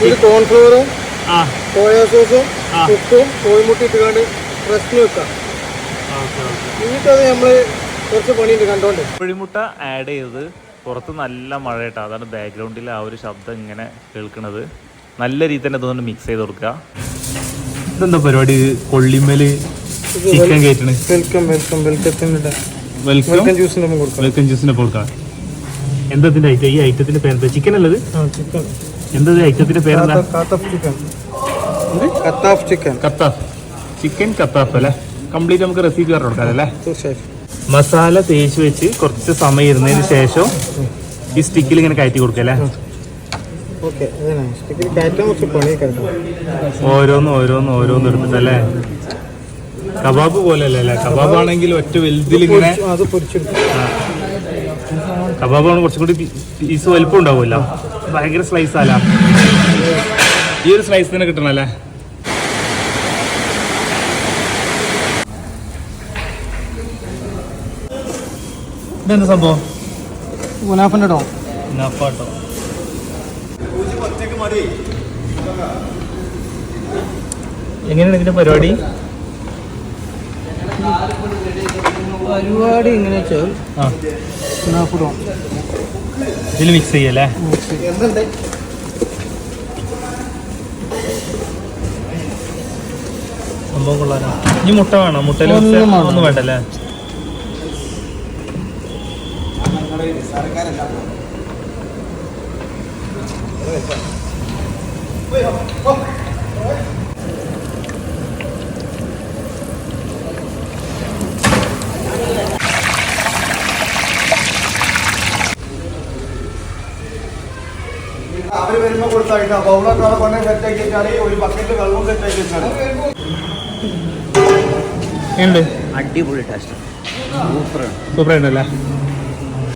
ഇത് കോൺഫ്ലവറും ആ. സോയാ സോസും. ഉപ്പും കോഴിമുട്ടി ഇട്ടുകൊണ്ട് റെസ്റ്റിന് വെക്കാം. Okay okay. എന്നിട്ടത് നമ്മൾ കുറച്ച് പണിയുണ്ട് കണ്ടോണ്ട്. കോഴിമുട്ട ആഡ് ചെയ്തത് പുറത്ത് നല്ല മഴ കേട്ടോ അതാണ് ബാക്ക്ഗ്രൗണ്ടിൽ ആ ഒരു ശബ്ദം ഇങ്ങനെ കേൾക്കുന്നത് നല്ല രീതിയിൽ തന്നെ ഇതൊന്ന് മിക്സ് ചെയ്ത് കൊടുക്കുക ഇതെന്താ പരിപാടി? കൊള്ളിമേൽ ചിക്കൻ കയറ്റണ് വെൽക്കം വെൽക്കം വെൽക്കത്തിന്റെ വെൽക്കം ജ്യൂസിന്റെ കൊടുക്കാം. വെൽക്കം ജ്യൂസിനെ കൊടുക്കാം. എന്താ ഇതിന്റെ ഐറ്റം ഈ ഐറ്റത്തിന്റെ പേരെന്താ? ചിക്കൻ അല്ലത് ചിക്കൻ എന്താ ഇത് ഐറ്റത്തിന്റെ പേരെന്താ? കാത്താഫ് ചിക്കൻ കത്താഫ് ചിക്കൻ കത്താഫ് അല്ലേ? കംപ്ലീറ്റ് നമുക്ക് റെസിപ്പി പറഞ്ഞു കൊടുക്കാം അല്ലേ മസാല തേച്ച് വെച്ച് കുറച്ച് സമയം ഇരുന്നതിന് ശേഷം ഈ സ്റ്റിക്കിൽ ഇങ്ങനെ കയറ്റി കൊടുക്കുക അല്ലേ? ഓരോന്ന് ഓരോന്ന് ഓരോന്ന് എടുത്തിട്ടല്ലേ? കബാബ് പോലെ അല്ലേ അല്ലേ? കബാബ് ആണെങ്കിൽ ഒറ്റ വലുതിൽ ഇങ്ങനെ അത് പൊരിച്ചെടുക്കും. കബാബ് ആണ് കുറച്ചും കൂടി പീസ് വലിപ്പം ഉണ്ടാവുമല്ലോ. ഭയങ്കര സ്ലൈസ് അല്ല ഈ ഒരു സ്ലൈസ് തന്നെ കിട്ടണല്ലേ ഇതെന്താ സംഭവം? മുനാഫിന്റെ ടോ നപ്പാട്ടോ എങ്ങനെയാണ് ഇതിന്റെ പരിപാടി? പരിപാടി എങ്ങനെ വെച്ചാൽ ഇതിൽ മിക്സ് ചെയ്യല്ലേ? എന്തുണ്ട്? സംഭവം കൊള്ളാനോ ഇനി മുട്ട വേണം? മുട്ടയിൽ ഒന്നും വേണ്ടല്ലേ? വേണ്ട. അവർ വരുമ്പോ കൊടുത്തായിട്ട് ബൗളൊക്കെ അവിടെ കൊണ്ടേ സെറ്റ് ആക്കി ഒരു ബക്കറ്റ് വെള്ളം സെറ്റ് ആക്കി അടിപൊളി ടേസ്റ്റ് സൂപ്പർ സൂപ്പർ ഉണ്ടല്ലേ